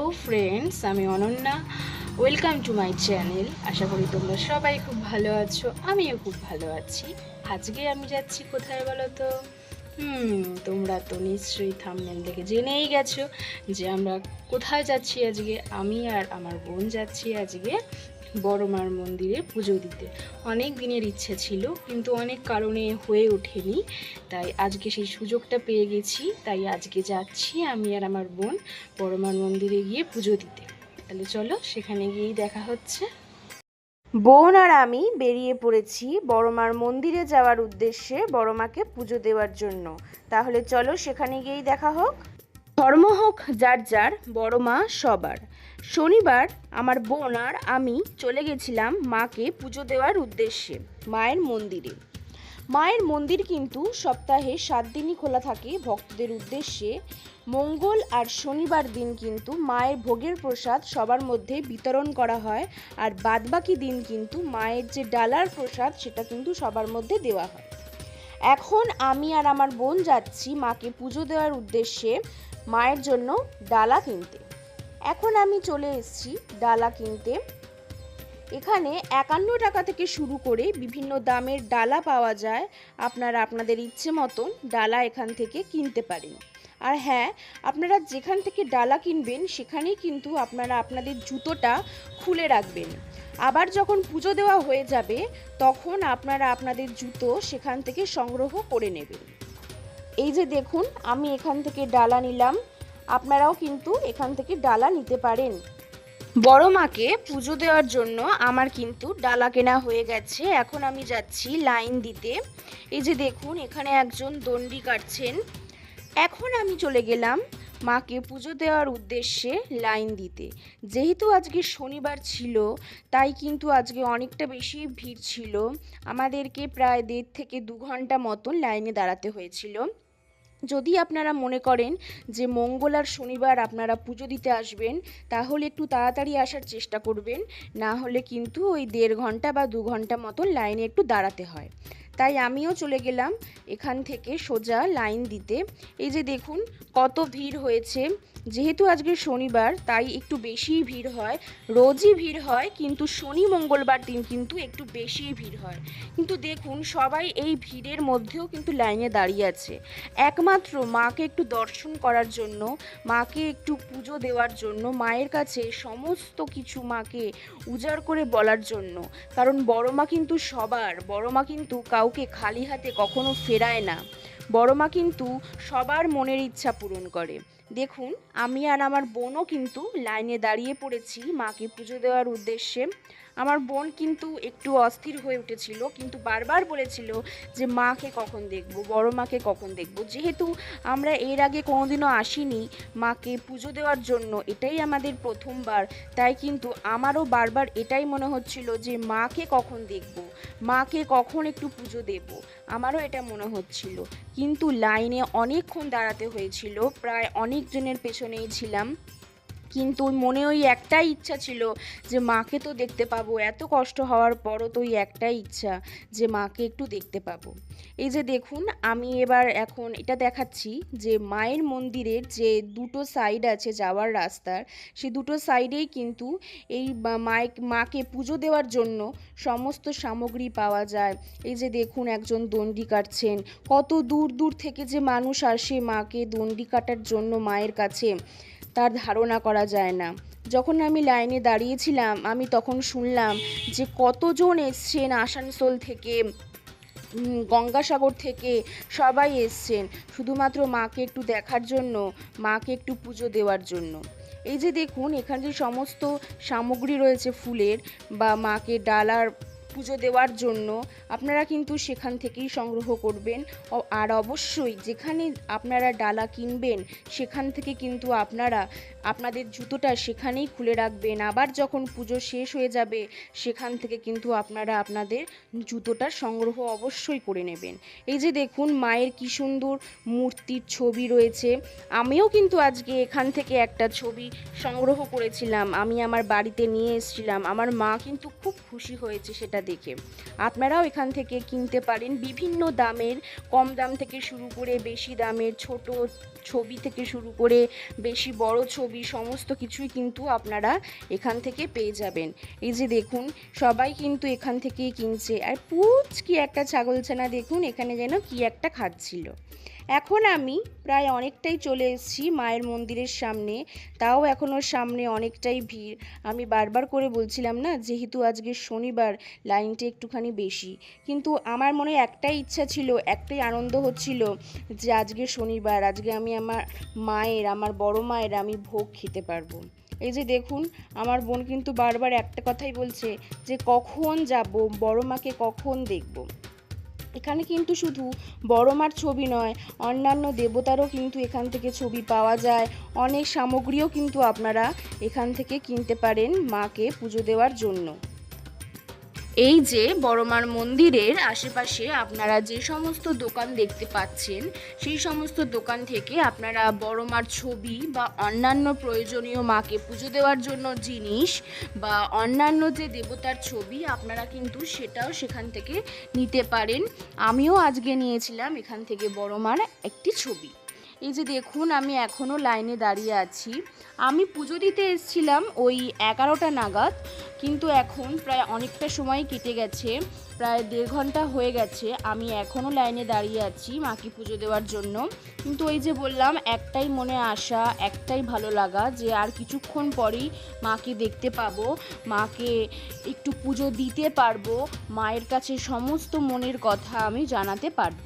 Hello friends আমি Ananya. Welcome to my channel আশা করি তোমরা সবাই খুব ভালো আছো। আমিও খুব ভালো আছি। আজকে আমি যাচ্ছি কোথায় বলো তো হুম, তোমরা তো নিশ্চয়ই থামনেল দেখে জেনেই গেছো যে আমরা কোথায় যাচ্ছি আজকে। আমি আর আমার বোন যাচ্ছি আজকে বড় মার মন্দিরে পুজো দিতে। অনেক দিনের ইচ্ছে ছিল কিন্তু অনেক কারণে হয়ে ওঠেনি। তাই আজকে সেই সুযোগটা পেয়ে গেছি। তাই আজকে যাচ্ছি আমি আর আমার বোন বড় মার মন্দিরে গিয়ে পুজো দিতে। তাহলে চলো সেখানে গিয়েই দেখা হচ্ছে। বোন আর আমি বেরিয়ে পড়েছি বড়মার মন্দিরে যাওয়ার উদ্দেশ্যে বড়মাকে পুজো দেওয়ার জন্য। তাহলে চলো সেখানে গিয়েই দেখা হোক। ধর্ম হোক যার যার বড়মা সবার। শনিবার আমার বোন আর আমি চলে গেছিলাম মাকে পুজো দেওয়ার উদ্দেশ্যে, মায়ের মন্দিরে। মায়ের মন্দির কিন্তু সপ্তাহে সাত দিনই খোলা থাকে ভক্তদের উদ্দেশ্যে। মঙ্গল আর শনিবার দিন কিন্তু মায়ের ভোগের প্রসাদ সবার মধ্যে বিতরণ করা হয় আর বাদবাকি দিন কিন্তু মায়ের যে ডালার প্রসাদ সেটা কিন্তু সবার মধ্যে দেওয়া হয়। এখন আমি আর আমার বোন যাচ্ছি মাকে পুজো দেওয়ার উদ্দেশ্যে মায়ের জন্য ডালা কিনতে। এখন আমি চলে এসেছি ডালা কিনতে। এখানে একান্ন টাকা থেকে শুরু করে বিভিন্ন দামের ডালা পাওয়া যায়। আপনারা আপনাদের ইচ্ছে মতন ডালা এখান থেকে কিনতে পারেন। আর হ্যাঁ আপনারা যেখান থেকে ডালা কিনবেন, সেখানেই কিন্তু আপনারা আপনাদের জুতোটা খুলে রাখবেন। আবার যখন পুজো দেওয়া হয়ে যাবে, তখন আপনারা আপনাদের জুতো সেখান থেকে সংগ্রহ করে নেবেন। এই যে দেখুন, আমি এখান থেকে ডালা নিলাম। আপনারাও কিন্তু এখান থেকে ডালা নিতে পারেন। বড় মাকে পুজো দেওয়ার জন্য আমার কিন্তু ডালা কেনা হয়ে গেছে। এখন আমি যাচ্ছি লাইন দিতে। এই যে দেখুন, এখানে একজন দণ্ডি কাটছেন। এখন আমি চলে গেলাম মাকে পুজো দেওয়ার উদ্দেশ্যে লাইন দিতে। যেহেতু আজকে শনিবার ছিল, তাই কিন্তু আজকে অনেকটা বেশি ভিড় ছিল। আমাদেরকে প্রায় দেড় থেকে দু ঘণ্টা মতন লাইনে দাঁড়াতে হয়েছিল। যদি আপনারা মনে করেন যে মঙ্গল আর শনিবার আপনারা পুজো দিতে আসবেন, তাহলে একটু তাড়াতাড়ি আসার চেষ্টা করবেন। না হলে কিন্তু ওই দেড় ঘণ্টা বা দু ঘণ্টা মতন লাইনে একটু দাঁড়াতে হয়। তাই আমিও চলে গেলাম এখান থেকে সোজা লাইন দিতে। এই যে দেখুন, কত ভিড় হয়েছে। যেহেতু আজকে শনিবার, তাই একটু বেশিই ভিড় হয়। রোজই ভিড় হয়, কিন্তু শনি মঙ্গলবার দিন কিন্তু একটু বেশিই ভিড় হয়। কিন্তু দেখুন, সবাই এই ভিড়ের মধ্যেও কিন্তু লাইনে দাঁড়িয়ে আছে। একমাত্র মাকে একটু দর্শন করার জন্য, মাকে একটু পুজো দেওয়ার জন্য, মায়ের কাছে সমস্ত কিছু মাকে উজাড় করে বলার জন্য। কারণ বড় মা কিন্তু সবার, বড় মা কিন্তু কাউকে খালি হাতে কখনো ফেরায় না। বড় মা কিন্তু সবার মনের ইচ্ছা পূরণ করে। দেখুন, আমি আর আমার বোনও কিন্তু লাইনে দাঁড়িয়ে পড়েছি মাকে পুজো দেওয়ার উদ্দেশ্যে। আমার বোন কিন্তু একটু অস্থির হয়ে উঠেছিল, কিন্তু বারবার বলেছিল যে মাকে কখন দেখব, বড় মাকে কখন দেখব। যেহেতু আমরা এর আগে কোনোদিনও আসিনি মাকে পুজো দেওয়ার জন্য, এটাই আমাদের প্রথমবার। তাই কিন্তু আমারও বারবার এটাই মনে হচ্ছিল যে মাকে কখন দেখব, মাকে কখন একটু পুজো দেব, আমারও এটা মনে হচ্ছিল। কিন্তু লাইনে অনেকক্ষণ দাঁড়াতে হয়েছিল, প্রায় অনেকজনের পেছনেই ছিলাম। কিন্তু মনে ওই একটাই ইচ্ছা ছিল যে মাকে তো দেখতে পাবো। এত কষ্ট হওয়ার পরও তো ওই একটাই ইচ্ছা যে মাকে একটু দেখতে পাবো। এই যে দেখুন, আমি এবার এখন এটা দেখাচ্ছি যে মায়ের মন্দিরের যে দুটো সাইড আছে যাওয়ার রাস্তার, সে দুটো সাইডেই কিন্তু এই মায়ের মাকে পুজো দেওয়ার জন্য সমস্ত সামগ্রী পাওয়া যায়। এই যে দেখুন, একজন দণ্ডি কাটছেন। কত দূর দূর থেকে যে মানুষ আসে মাকে দণ্ডি কাটার জন্য মায়ের কাছে। তার ধারণা করা যায় না। যখন আমি লাইনে দাঁড়িয়েছিলাম, আমি তখন শুনলাম যে কতজন এসছেন আসানসোল থেকে গঙ্গাসাগর থেকে সবাই এসছেন, শুধুমাত্র মাকে একটু দেখার জন্য, মাকে একটু পুজো দেওয়ার জন্য। এই যে দেখুন, এখানে যে সমস্ত সামগ্রী রয়েছে ফুলের বা মাকে ডালার পুজো দেওয়ার জন্য আপনারা কিন্তু সেখান থেকেই সংগ্রহ করবেন। আর অবশ্যই যেখানে আপনারা ডালা কিনবেন, সেখান থেকে কিন্তু আপনারা আপনাদের জুতোটা সেখানেই খুলে রাখবেন। আবার যখন পুজো শেষ হয়ে যাবে, সেখান থেকে কিন্তু আপনারা আপনাদের জুতোটা সংগ্রহ অবশ্যই করে নেবেন। এই যে দেখুন, মায়ের কি সুন্দর মূর্তির ছবি রয়েছে। আমিও কিন্তু আজকে এখান থেকে একটা ছবি সংগ্রহ করেছিলাম। আমি আমার বাড়িতে নিয়ে এসেছিলাম। আমার মা কিন্তু খুব খুশি হয়েছে সেটা দেখে। আপনারাও এখান থেকে কিনতে পারেন। বিভিন্ন দামের, কম দাম থেকে শুরু করে, বেশি দামের, ছোট ছবি থেকে শুরু করে, বেশি বড় ছবি ছবি, সমস্ত কিছুই কিন্তু আপনারা এখান থেকে পেয়ে যাবেন। এই যে দেখুন, সবাই কিন্তু এখান থেকেই কিনছে। আর পুচ, কি একটা ছাগল ছানা দেখুন, এখানে যেন কি একটা খাচ্ছিল। এখন আমি প্রায় অনেকটাই চলে এসেছি মায়ের মন্দিরের সামনে। তাও এখনও সামনে অনেকটাই ভিড়। আমি বারবার করে বলছিলাম না, যেহেতু আজকে শনিবার, লাইনটা একটুখানি বেশি। কিন্তু আমার মনে একটাই ইচ্ছা ছিল, একটাই আনন্দ হচ্ছিল যে আজকে শনিবার, আজকে আমি আমার মায়ের, আমার বড় মায়ের আমি ভোগ খেতে পারব। এই যে দেখুন, আমার বোন কিন্তু বারবার একটা কথাই বলছে যে, কখন যাব? বড় মাকে কখন দেখব? এখানে কিন্তু শুধু বড় মার ছবি নয়, অন্যান্য দেবতারও কিন্তু এখান থেকে ছবি পাওয়া যায়। অনেক সামগ্রীও কিন্তু আপনারা এখান থেকে কিনতে পারেন মাকে পুজো দেওয়ার জন্য। এই যে বড়মার মন্দিরের আশেপাশে আপনারা যে সমস্ত দোকান দেখতে পাচ্ছেন, সেই সমস্ত দোকান থেকে আপনারা বড়মার ছবি বা অন্যান্য প্রয়োজনীয় মাকে পুজো দেওয়ার জন্য জিনিস বা অন্যান্য যে দেবতার ছবি, আপনারা কিন্তু সেটাও সেখান থেকে নিতে পারেন। আমিও আজকে নিয়েছিলাম এখান থেকে বড়মার একটি ছবি। এই যে দেখুন, আমি এখনও লাইনে দাঁড়িয়ে আছি। আমি পুজো দিতে এসেছিলাম ওই এগারোটা নাগাদ, কিন্তু এখন প্রায় অনেকটা সময় কেটে গেছে, প্রায় দেড় ঘণ্টা হয়ে গেছে, আমি এখনও লাইনে দাঁড়িয়ে আছি মাকে পুজো দেওয়ার জন্য। কিন্তু ওই যে বললাম, একটাই মনে আশা, একটাই ভালো লাগা যে আর কিছুক্ষণ পরেই মাকে দেখতে পাবো, মাকে একটু পুজো দিতে পারব, মায়ের কাছে সমস্ত মনের কথা আমি জানাতে পারব।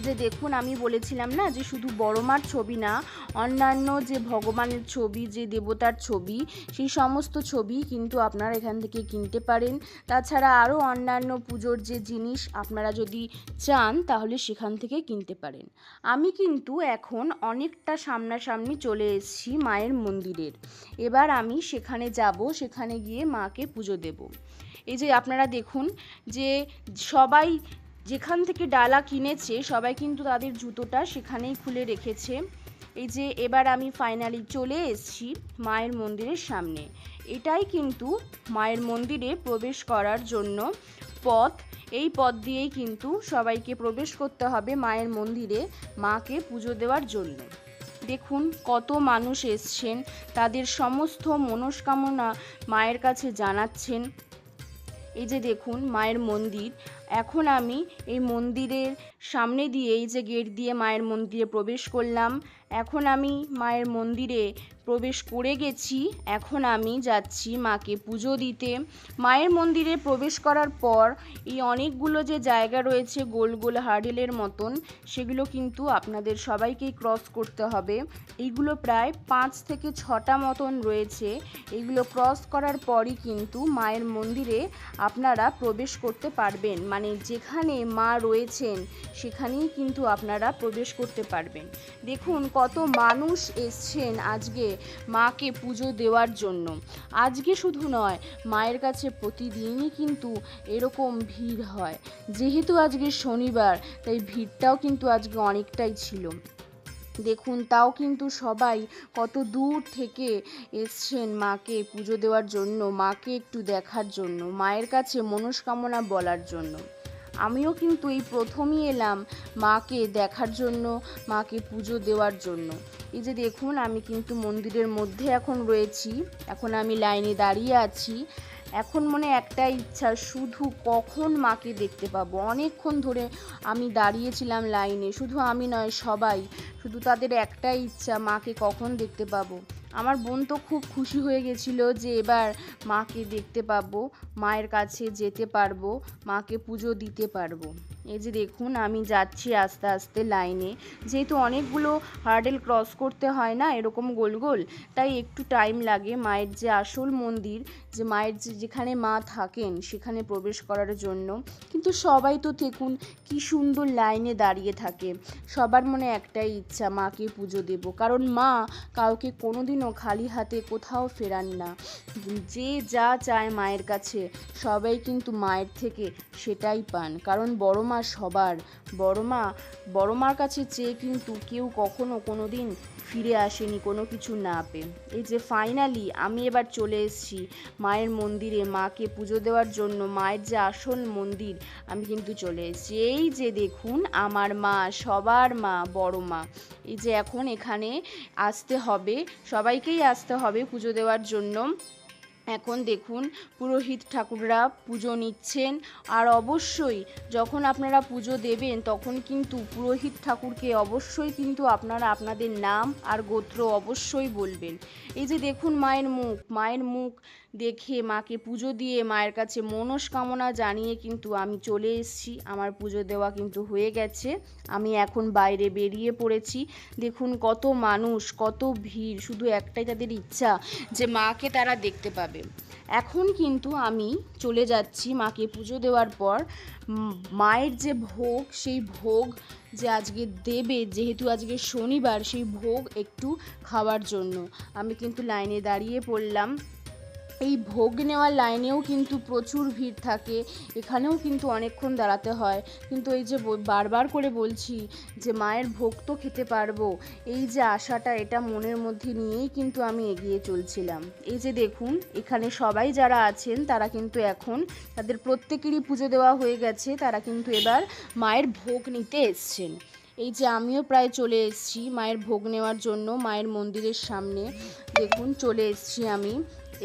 যে দেখুন, আমি বলেছিলাম না যে শুধু বড় মার ছবি না, অন্যান্য যে ভগবানের ছবি, যে দেবতার ছবি, সেই সমস্ত ছবি কিন্তু আপনারা এখান থেকে কিনতে পারেন। তাছাড়া আরও অন্যান্য পুজোর যে জিনিস আপনারা যদি চান, তাহলে সেখান থেকে কিনতে পারেন। আমি কিন্তু এখন অনেকটা সামনাসামনি চলে এসেছি মায়ের মন্দিরের। এবার আমি সেখানে যাব, সেখানে গিয়ে মাকে পুজো দেব। এই যে আপনারা দেখুন যে সবাই যেখান থেকে ডালা কিনেছে, সবাই কিন্তু তাদের জুতোটা সেখানেই খুলে রেখেছে। এই যে এবার আমি ফাইনালি চলে এসেছি মায়ের মন্দিরের সামনে। এটাই কিন্তু মায়ের মন্দিরে প্রবেশ করার জন্য পথ। এই পথ দিয়েই কিন্তু সবাইকে প্রবেশ করতে হবে মায়ের মন্দিরে মাকে পুজো দেওয়ার জন্য। দেখুন কত মানুষ এসছেন, তাদের সমস্ত মনস্কামনা মায়ের কাছে জানাচ্ছেন। এই যে দেখুন মায়ের মন্দির এখন আমি এই মন্দিরের সামনে দিয়ে এই যে গেট দিয়ে মায়ের মন্দিরে প্রবেশ করলাম। এখন আমি মায়ের মন্দিরে প্রবেশ করে গেছি। এখন আমি যাচ্ছি মাকে পুজো দিতে। মায়ের মন্দিরে প্রবেশ করার পর এই অনেকগুলো যে জায়গা রয়েছে গোল গোল হার্ডেলের মতন, সেগুলো কিন্তু আপনাদের সবাইকেই ক্রস করতে হবে। এইগুলো প্রায় পাঁচ থেকে ছটা মতন রয়েছে। এইগুলো ক্রস করার পরই কিন্তু মায়ের মন্দিরে আপনারা প্রবেশ করতে পারবেন। মানে যেখানে মা রয়েছেন, সেখানেই কিন্তু আপনারা প্রবেশ করতে পারবেন। দেখুন কত মানুষ এসছেন আজকে মাকে পুজো দেওয়ার জন্য। আজকে শুধু নয়, মায়ের কাছে প্রতিদিনই কিন্তু এরকম ভিড় হয়। যেহেতু আজকে শনিবার, তাই ভিড়টাও কিন্তু আজকে অনেকটাই ছিল। দেখুন, তাও কিন্তু সবাই কত দূর থেকে এসছেন মাকে পুজো দেওয়ার জন্য, মাকে একটু দেখার জন্য, মায়ের কাছে মনস্কামনা বলার জন্য। আমিও কিন্তু এই প্রথমই এলাম মাকে দেখার জন্য, মাকে পুজো দেওয়ার জন্য। এই যে দেখুন, আমি কিন্তু মন্দিরের মধ্যে এখন রয়েছি, এখন আমি লাইনে দাঁড়িয়ে আছি। এখন মনে একটা ইচ্ছা, শুধু কখন মাকে দেখতে পাবো? অনেকক্ষণ ধরে আমি দাঁড়িয়েছিলাম লাইনে, শুধু আমি নয়, সবাই শুধু তাদের একটাই ইচ্ছা, মাকে কখন দেখতে পাবো? আমার বোন তো খুব খুশি হয়ে গেছিল যে এবার মাকে দেখতে পাবো, মায়ের কাছে যেতে পারব, মাকে পুজো দিতে পারব। এই যে দেখুন, আমি যাচ্ছি আস্তে আস্তে লাইনে। যেহেতু অনেকগুলো হার্ডেল ক্রস করতে হয় না, এরকম গোল গোল, তাই একটু টাইম লাগে মায়ের যে আসল মন্দির, যে মায়ের যে যেখানে মা থাকেন, সেখানে প্রবেশ করার জন্য। কিন্তু সবাই তো দেখুন, কি সুন্দর লাইনে দাঁড়িয়ে থাকে। সবার মনে একটাই ইচ্ছা মাকে পুজো দেব। কারণ মা কাউকে কোনোদিনও খালি হাতে কোথাও ফেরান না। যে যা চায় মায়ের কাছে, সবাই কিন্তু মায়ের থেকে সেটাই পান। কারণ বড় মা সবার। বড় মা, বড় মার কাছে চেয়ে কিন্তু কেউ কখনো কোনো দিন ফিরে আসেনি, কোনো কিছু না পেয়ে। এই যে ফাইনালি আমি এবার চলে এসেছি মায়ের মন্দিরে, মাকে পুজো দেওয়ার জন্য। মায়ের যে আসল মন্দির, আমি কিন্তু চলে এসেছি। এই যে দেখুন, আমার মা, সবার মা, বড় মা। যে এখন এখানে আসতে হবে, সবাইকেই আসতে হবে পুজো দেওয়ার জন্য। এখন দেখুন, পুরোহিত ঠাকুররা পুজো নিচ্ছেন। আর অবশ্যই যখন আপনারা পুজো দেবেন, তখন কিন্তু পুরোহিত ঠাকুরকে অবশ্যই কিন্তু আপনারা আপনাদের নাম আর গোত্র অবশ্যই বলবেন। এই যে দেখুন মায়ের মুখ মায়ের মুখ দেখে মাকে পুজো দিয়ে মায়ের কাছে মনস্কামনা জানিয়ে কিন্তু আমি চলে এসেছি। আমার পুজো দেওয়া কিন্তু হয়ে গেছে। আমি এখন বাইরে বেরিয়ে পড়েছি। দেখুন কত মানুষ, কত ভিড়, শুধু একটাই তাদের ইচ্ছা যে মাকে তারা দেখতে পাবে। এখন কিন্তু আমি চলে যাচ্ছি মাকে পুজো দেওয়ার পর। মায়ের যে ভোগ, সেই ভোগ যে আজকে দেবে, যেহেতু আজকে শনিবার, সেই ভোগ একটু খাওয়ার জন্য। আমি কিন্তু লাইনে দাঁড়িয়ে পড়লাম। এই ভোগ নেওয়ার লাইনেও কিন্তু প্রচুর ভিড় থাকে। এখানেও কিন্তু অনেকক্ষণ দাঁড়াতে হয়। কিন্তু এই যে বারবার করে বলছি যে মায়ের ভোগ তো খেতে পারব, এই যে আশাটা এটা মনের মধ্যে নিয়েই কিন্তু আমি এগিয়ে চলছিলাম। এই যে দেখুন, এখানে সবাই যারা আছেন তারা কিন্তু এখন তাদের প্রত্যেকেরই পুজো দেওয়া হয়ে গেছে, তারা কিন্তু এবার মায়ের ভোগ নিতে এসছেন। এই যে আমিও প্রায় চলে এসেছি মায়ের ভোগ নেওয়ার জন্য, মায়ের মন্দিরের সামনে। দেখুন, চলে এসেছি আমি।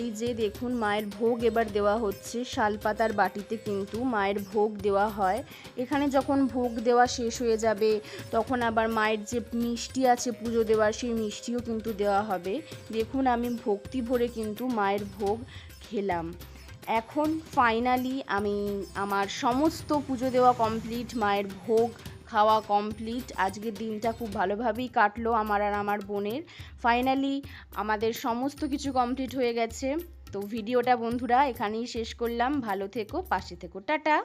এই যে দেখুন, মায়ের ভোগ এবার দেওয়া হচ্ছে। শালপাতার বাটিতে কিন্তু মায়ের ভোগ দেওয়া হয়। এখানে যখন ভোগ দেওয়া শেষ হয়ে যাবে, তখন আবার মায়ের যে মিষ্টি আছে পুজো দেওয়ার, সেই মিষ্টিও কিন্তু দেওয়া হবে। দেখুন, আমি ভক্তি ভরে কিন্তু মায়ের ভোগ খেলাম। এখন ফাইনালি আমি আমার সমস্ত পুজো দেওয়া কমপ্লিট মায়ের ভোগ খাওয়া কমপ্লিট আজকের দিনটা খুব ভালোভাবেই কাটলো আমার আর আমার বোনের। ফাইনালি আমাদের সমস্ত কিছু কমপ্লিট হয়ে গেছে। তো ভিডিওটা বন্ধুরা এখানেই শেষ করলাম। ভালো থেকো, পাশে থেকো। টাটা!